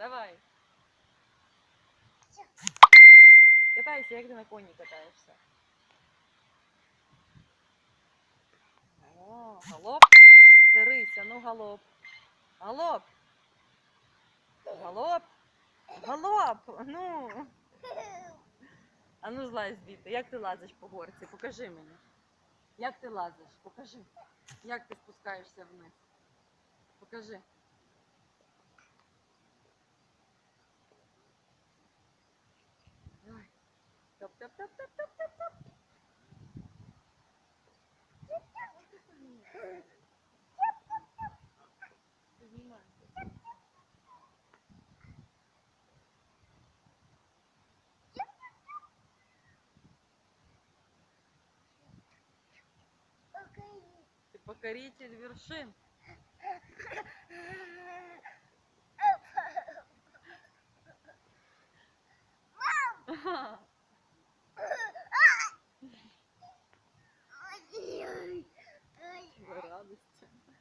Давай. Катайся, як ти на коні катаєшся. О, галоп. Це рися, ну галоп. Галоп. Галоп. Галоп. Ну. А ну злазь звідти. Як ти лазиш по горці? Покажи мені. Як ти лазиш? Покажи. Як ти спускаєшся вниз? Покажи. Топ, топ, топ, топ, топ, топ, покоритель вершин. September.